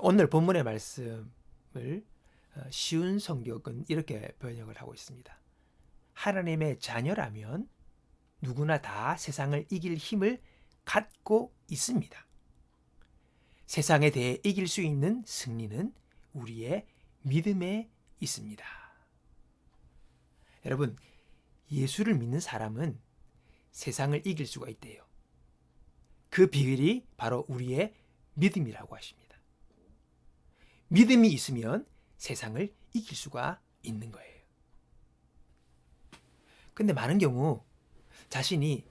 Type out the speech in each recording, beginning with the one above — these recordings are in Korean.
오늘 본문의 말씀을 어, 쉬운 성격은 이렇게 번역을 하고 있습니다. 하나님의 자녀라면 누구나 다 세상을 이길 힘을 갖고 있습니다. 세상에 대해 이길 수 있는 승리는 우리의 믿음에 있습니다. 여러분, 예수를 믿는 사람은 세상을 이길 수가 있대요. 그 비결이 바로 우리의 믿음이라고 하십니다. 믿음이 있으면 세상을 이길 수가 있는 거예요. 근데 많은 경우 자신이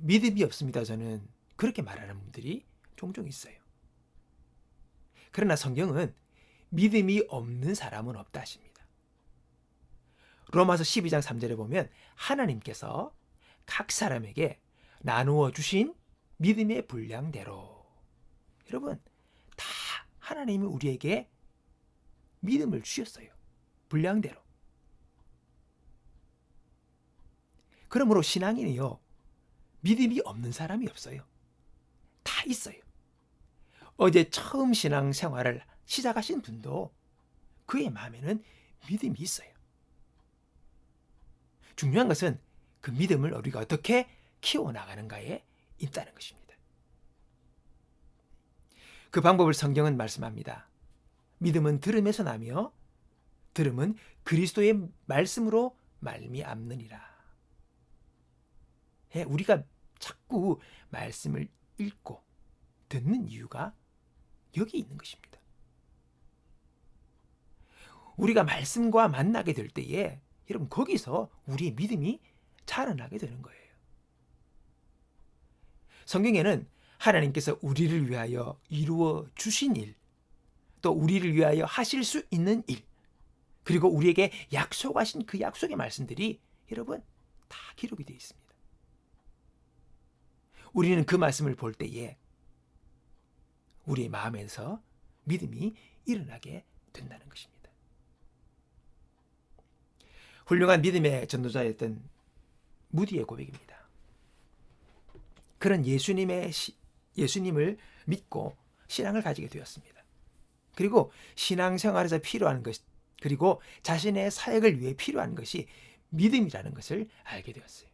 믿음이 없습니다. 저는 그렇게 말하는 분들이 종종 있어요. 그러나 성경은 믿음이 없는 사람은 없다 하십니다. 로마서 12장 3절에 보면 하나님께서 각 사람에게 나누어 주신 믿음의 분량대로 여러분 다 하나님이 우리에게 믿음을 주셨어요. 분량대로. 그러므로 신앙인이요. 믿음이 없는 사람이 없어요. 다 있어요. 어제 처음 신앙 생활을 시작하신 분도 그의 마음에는 믿음이 있어요. 중요한 것은 그 믿음을 우리가 어떻게 키워나가는가에 있다는 것입니다. 그 방법을 성경은 말씀합니다. 믿음은 들음에서 나며 들음은 그리스도의 말씀으로 말미암느니라. 예, 우리가 자꾸 말씀을 읽고 듣는 이유가 여기 있는 것입니다. 우리가 말씀과 만나게 될 때에 여러분 거기서 우리의 믿음이 자라나게 되는 거예요. 성경에는 하나님께서 우리를 위하여 이루어 주신 일, 또 우리를 위하여 하실 수 있는 일, 그리고 우리에게 약속하신 그 약속의 말씀들이 여러분 다 기록이 되어 있습니다. 우리는 그 말씀을 볼 때에 우리의 마음에서 믿음이 일어나게 된다는 것입니다. 훌륭한 믿음의 전도자였던 무디의 고백입니다. 그런 예수님의 시, 예수님을 믿고 신앙을 가지게 되었습니다. 그리고 신앙생활에서 필요한 것 그리고 자신의 사역을 위해 필요한 것이 믿음이라는 것을 알게 되었어요.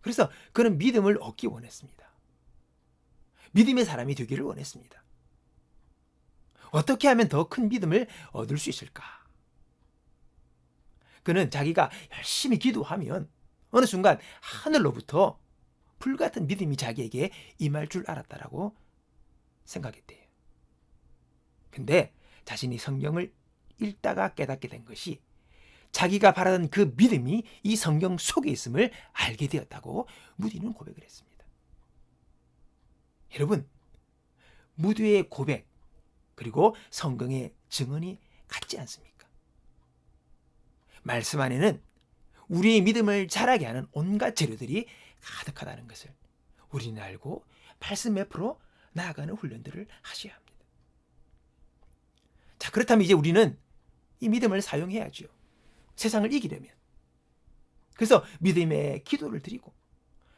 그래서 그는 믿음을 얻기 원했습니다. 믿음의 사람이 되기를 원했습니다. 어떻게 하면 더 큰 믿음을 얻을 수 있을까? 그는 자기가 열심히 기도하면 어느 순간 하늘로부터 불같은 믿음이 자기에게 임할 줄 알았다라고 생각했대요. 근데 자신이 성경을 읽다가 깨닫게 된 것이 자기가 바라던 그 믿음이 이 성경 속에 있음을 알게 되었다고 무디는 고백을 했습니다. 여러분, 무디의 고백 그리고 성경의 증언이 같지 않습니까? 말씀 안에는 우리의 믿음을 자라게 하는 온갖 재료들이 가득하다는 것을 우리는 알고 말씀 앞으로 나아가는 훈련들을 하셔야 합니다. 자, 그렇다면 이제 우리는 이 믿음을 사용해야죠. 세상을 이기려면. 그래서 믿음의 기도를 드리고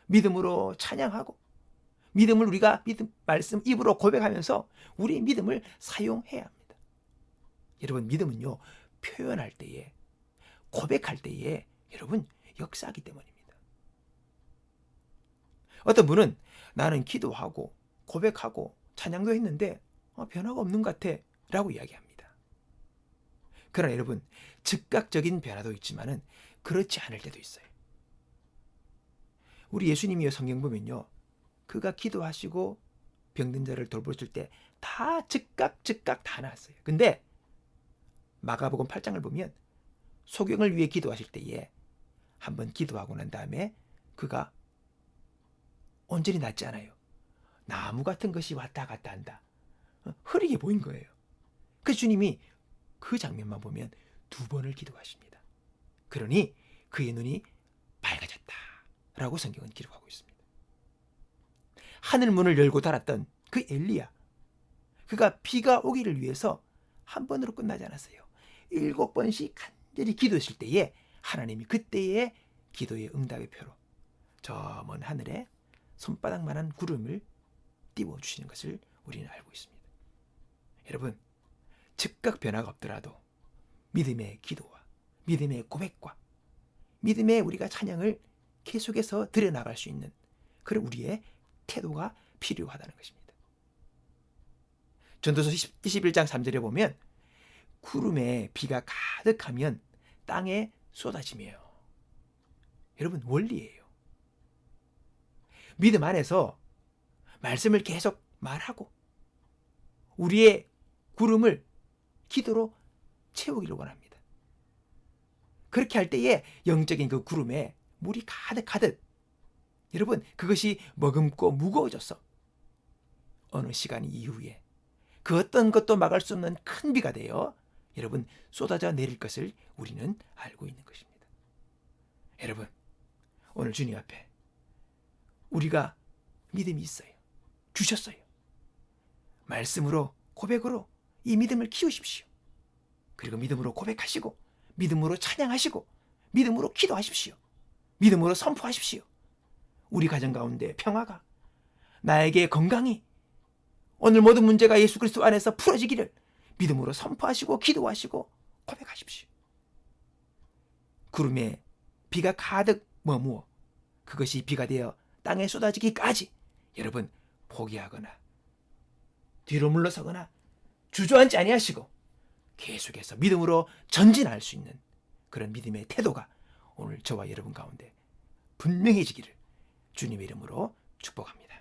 믿음으로 찬양하고 믿음을 우리가 믿음 말씀 입으로 고백하면서 우리의 믿음을 사용해야 합니다. 여러분 믿음은요 표현할 때에 고백할 때에 여러분 역사하기 때문입니다. 어떤 분은 나는 기도하고 고백하고 찬양도 했는데 어, 변화가 없는 것 같아 라고 이야기합니다. 그러나 여러분 즉각적인 변화도 있지만은 그렇지 않을 때도 있어요. 우리 예수님이요 성경 보면요. 그가 기도하시고 병든 자를 돌보실 때 다 즉각 즉각 다 나았어요. 근데 마가복음 8장을 보면 소경을 위해 기도하실 때에 한번 기도하고 난 다음에 그가 온전히 낫지 않아요. 나무 같은 것이 왔다 갔다 한다. 어, 흐리게 보인 거예요. 그 주님이 그 장면만 보면 두 번을 기도하십니다. 그러니 그의 눈이 밝아졌다. 라고 성경은 기록하고 있습니다. 하늘 문을 열고 달았던 그 엘리야. 그가 비가 오기를 위해서 한 번으로 끝나지 않았어요. 일곱 번씩 간절히 기도했을 때에 하나님이 그때의 기도의 응답의 표로 저 먼 하늘에 손바닥만한 구름을 띄워 주시는 것을 우리는 알고 있습니다. 여러분 즉각 변화가 없더라도 믿음의 기도와 믿음의 고백과 믿음의 우리가 찬양을 계속해서 드려나갈 수 있는 그런 우리의 태도가 필요하다는 것입니다. 전도서 21장 3절에 보면 구름에 비가 가득하면 땅에 쏟아지며 여러분 원리예요. 믿음 안에서 말씀을 계속 말하고 우리의 구름을 기도로 채우기를 원합니다. 그렇게 할 때에 영적인 그 구름에 물이 가득하듯 여러분 그것이 머금고 무거워져서 어느 시간 이후에 그 어떤 것도 막을 수 없는 큰 비가 되어 여러분 쏟아져 내릴 것을 우리는 알고 있는 것입니다. 여러분 오늘 주님 앞에 우리가 믿음이 있어요. 주셨어요. 말씀으로 고백으로 이 믿음을 키우십시오. 그리고 믿음으로 고백하시고 믿음으로 찬양하시고 믿음으로 기도하십시오. 믿음으로 선포하십시오. 우리 가정 가운데 평화가 나에게 건강이 오늘 모든 문제가 예수 그리스도 안에서 풀어지기를 믿음으로 선포하시고 기도하시고 고백하십시오. 구름에 비가 가득 머무어 그것이 비가 되어 땅에 쏟아지기까지 여러분 포기하거나 뒤로 물러서거나 주저앉지 아니하시고 계속해서 믿음으로 전진할 수 있는 그런 믿음의 태도가 오늘 저와 여러분 가운데 분명해지기를 주님의 이름으로 축복합니다.